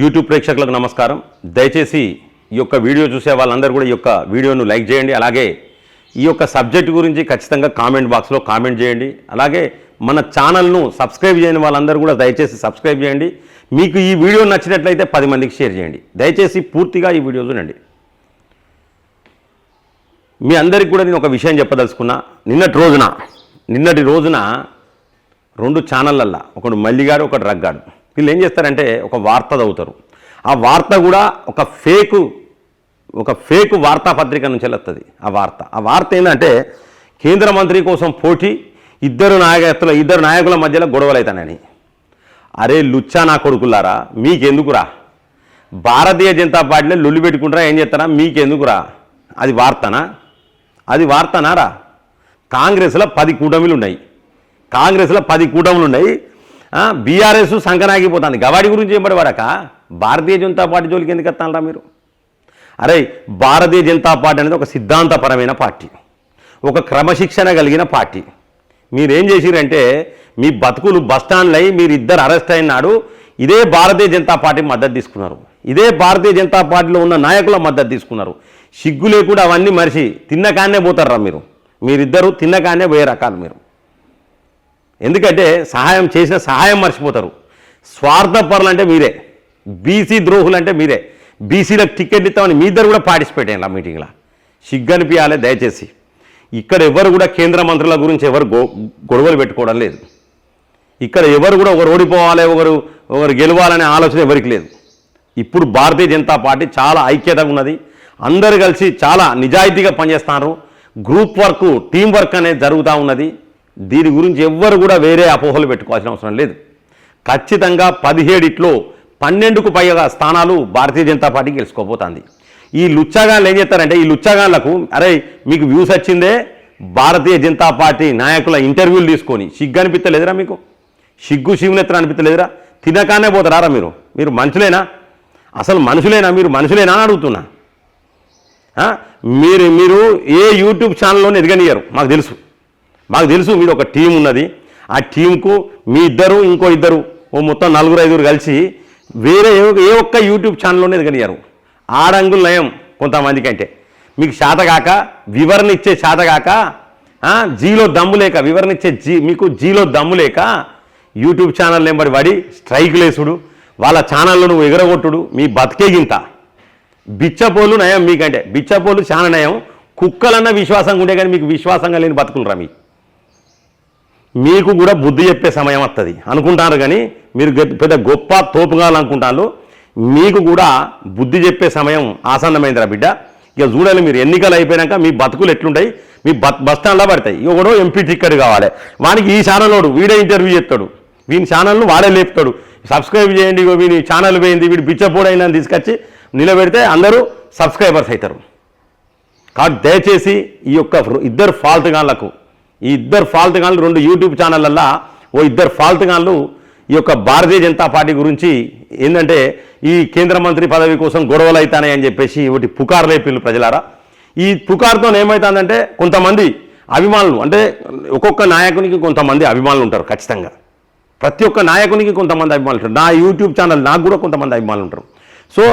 YouTube ప్రేక్షకులకు నమస్కారం. దయచేసి ఈ యొక్క వీడియో చూసే వాళ్ళందరూ కూడా ఈ యొక్క వీడియోను లైక్ చేయండి. అలాగే ఈ యొక్క సబ్జెక్ట్ గురించి ఖచ్చితంగా కామెంట్ బాక్స్లో కామెంట్ చేయండి. అలాగే మన ఛానల్ను సబ్స్క్రైబ్ చేయని వాళ్ళందరూ కూడా దయచేసి సబ్స్క్రైబ్ చేయండి. మీకు ఈ వీడియో నచ్చినట్లయితే పది మందికి షేర్ చేయండి. దయచేసి పూర్తిగా ఈ వీడియో చూడండి. మీ అందరికి కూడా నేను ఒక విషయం చెప్పదలుచుకున్నా. నిన్నటి రోజున నిన్నటి రోజున రెండు ఛానళ్ళల్లో ఒకడు మల్లిగాడు ఒకడు రగ్గాడు. వీళ్ళు ఏం చేస్తారంటే ఒక వార్త చదువుతారు. ఆ వార్త కూడా ఒక ఫేకు ఒక ఫేక్ వార్తాపత్రిక నుంచి వస్తుంది ఆ వార్త. ఆ వార్త ఏంటంటే కేంద్ర మంత్రి కోసం పోటీ ఇద్దరు నాయకత్వ ఇద్దరు నాయకుల మధ్యలో గొడవలు అవుతానని అరే లుచ్చా నా కొడుకులారా మీకెందుకురా? భారతీయ జనతా పార్టీలో లొల్లి పెట్టుకుంటారా ఏం చేస్తారా? మీకెందుకురా? అది వార్తనా? అది వార్తనారా? కాంగ్రెస్లో పది కూటమిలు ఉన్నాయి. కాంగ్రెస్లో పది కూటములు ఉన్నాయి. బీఆర్ఎస్ సంకనాగిపోతుంది. గవాడి గురించి ఏం పడవాడక భారతీయ జనతా పార్టీ జోలికి ఎందుకు ఎత్తానరా మీరు? అరే భారతీయ జనతా పార్టీ అనేది ఒక సిద్ధాంతపరమైన పార్టీ. ఒక క్రమశిక్షణ కలిగిన పార్టీ. మీరేం చేసిరంటే మీ బతుకులు బస్టాండ్లు అయి మీరు ఇద్దరు అరెస్ట్ అయినాడు ఇదే భారతీయ జనతా పార్టీ మద్దతు తీసుకున్నారు. ఇదే భారతీయ జనతా పార్టీలో ఉన్న నాయకుల మద్దతు తీసుకున్నారు. సిగ్గు లేకుండా అవన్నీ మరిచి తిన్నకాన్నే పోతారా మీరు. మీరిద్దరు తిన్నకాన్నే పోయే రకాలు మీరు. ఎందుకంటే సహాయం చేసిన సహాయం మర్చిపోతారు. స్వార్థపరులు అంటే మీరే. బీసీ ద్రోహులు అంటే మీరే. బీసీలకు టికెట్ ఇస్తామని మీ ఇద్దరు కూడా పార్టిసిపేట్ అయ్యారు ఆ మీటింగ్లో. సిగ్గనిపించాలి దయచేసి. ఇక్కడ ఎవరు కూడా కేంద్ర మంత్రుల గురించి ఎవరు గొ గొడవలు పెట్టుకోవడం లేదు. ఇక్కడ ఎవరు కూడా ఒకరు ఓడిపోవాలి ఒకరు ఒకరు గెలవాలనే ఆలోచన ఎవరికి లేదు. ఇప్పుడు భారతీయ జనతా పార్టీ చాలా ఐక్యతగా ఉన్నది. అందరు కలిసి చాలా నిజాయితీగా పనిచేస్తున్నారు. గ్రూప్ వర్క్ టీం వర్క్ అనేది జరుగుతూ ఉన్నది. దీని గురించి ఎవ్వరు కూడా వేరే అపోహలు పెట్టుకోవాల్సిన అవసరం లేదు. ఖచ్చితంగా పదిహేడిట్లో పన్నెండుకు పైగా స్థానాలు భారతీయ జనతా పార్టీ గెలుచుకోబోతుంది. ఈ లుచ్చాగాన్లు ఏం చేస్తారంటే ఈ లుచ్చాగాన్లకు అరే మీకు వ్యూస్ వచ్చిందే భారతీయ జనతా పార్టీ నాయకుల ఇంటర్వ్యూలు తీసుకొని సిగ్గు అనిపించలేదురా మీకు? సిగ్గు శివునెత్తన అనిపించలేదురా తినకానే పోతారా మీరు? మీరు మనుషులేనా? అసలు మనుషులేనా? మీరు మనుషులేనా అని అడుగుతున్నా. మీరు మీరు ఏ యూట్యూబ్ ఛానల్లోనే ఎదగనియరు మాకు తెలుసు. మాకు తెలుసు మీరు ఒక టీం ఉన్నది. ఆ టీంకు మీ ఇద్దరు ఇంకో ఇద్దరు ఓ మొత్తం నలుగురు ఐదుగురు కలిసి వేరే ఏ ఏ ఒక్క యూట్యూబ్ ఛానల్లోనే ఎదగనియరు ఆడంగులు నయం కొంతమందికి అంటే. మీకు శాతగాక వివరణ ఇచ్చే శాతగాక జీలో దమ్ము లేక వివరణ ఇచ్చే జీ మీకు జీలో దమ్ము లేక యూట్యూబ్ ఛానల్ నెంబడి పడి స్ట్రైక్ లేసుడు వాళ్ళ ఛానల్లో నువ్వు ఎగరగొట్టుడు. మీ బతికే గింత. బిచ్చపోలు నయం మీకంటే. బిచ్చపోలు చాలా నయం. కుక్కలన్న విశ్వాసంగా ఉండే కానీ మీకు విశ్వాసంగా లేని బతుకులరా మీ. మీకు కూడా బుద్ధి చెప్పే సమయం వస్తుంది అనుకుంటారు కానీ మీరు పెద్ద గొప్ప తోపుగాలనుకుంటారు మీకు కూడా బుద్ధి చెప్పే సమయం ఆసన్నమైందిరా బిడ్డ. ఇక చూడాలి మీరు ఎన్నికలు అయిపోయాక మీ బతుకులు ఎట్లుంటాయి? మీ బస్ బస్ స్టాండ్లో పడతాయి. ఎవడో ఎంపీ టిక్కెట్ కావాలి. వానికి ఈ ఛానల్లోడు వీడే ఇంటర్వ్యూ చేస్తాడు. వీని ఛానల్ను వాడే లేపుతాడు. సబ్స్క్రైబ్ చేయండి వీని ఛానల్ పోయింది. వీడు బిచ్చపోడైనా తీసుకొచ్చి నిలబెడితే అందరూ సబ్స్క్రైబర్స్ అవుతారు. కాబట్టి దయచేసి ఈ యొక్క ఇద్దరు ఫాల్ట్ గాన్లకు ఈ ఇద్దరు ఫాల్ట్ రెండు యూట్యూబ్ ఛానళ్ళల్లో ఓ ఇద్దరు ఫాల్ట్ ఈ యొక్క భారతీయ జనతా పార్టీ గురించి ఏంటంటే ఈ కేంద్ర మంత్రి పదవి కోసం గొడవలు అవుతాయి అని చెప్పేసి ఒకటి పుకారు లేపిల్లు ప్రజలారా. ఈ పుకారుతో ఏమవుతుందంటే కొంతమంది అభిమానులు అంటే ఒక్కొక్క నాయకునికి కొంతమంది అభిమానులు ఉంటారు ఖచ్చితంగా. ప్రతి ఒక్క నాయకునికి కొంతమంది అభిమానులు ఉంటారు. నా యూట్యూబ్ ఛానల్ నాకు కూడా కొంతమంది అభిమానులు ఉంటారు. సో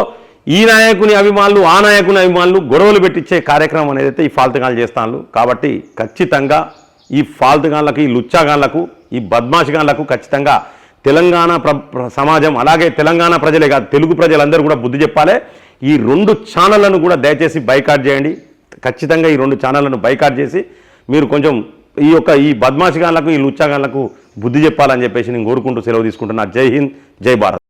ఈ నాయకుని అభిమానులు ఆ నాయకుని అభిమానులు గొడవలు పెట్టించే కార్యక్రమం అనేది అయితే ఈ ఫాల్తుగాలు చేస్తాను కాబట్టి ఖచ్చితంగా ఈ ఫాల్తుగాన్లకు ఈ లుచ్చాగాన్లకు ఈ బద్మాషిగాన్లకు ఖచ్చితంగా తెలంగాణ ప్ర సమాజం అలాగే తెలంగాణ ప్రజలే కాదు తెలుగు ప్రజలందరూ కూడా బుద్ధి చెప్పాలి. ఈ రెండు ఛానళ్ళను కూడా దయచేసి బైకాట్ చేయండి. ఖచ్చితంగా ఈ రెండు ఛానళ్ళను బైకాట్ చేసి మీరు కొంచెం ఈ యొక్క ఈ బద్మాషిగాన్లకు ఈ లుచ్చాగాన్లకు బుద్ధి చెప్పాలని చెప్పేసి నేను కోరుకుంటూ సెలవు తీసుకుంటున్నా. జై హింద్ జై భారత్.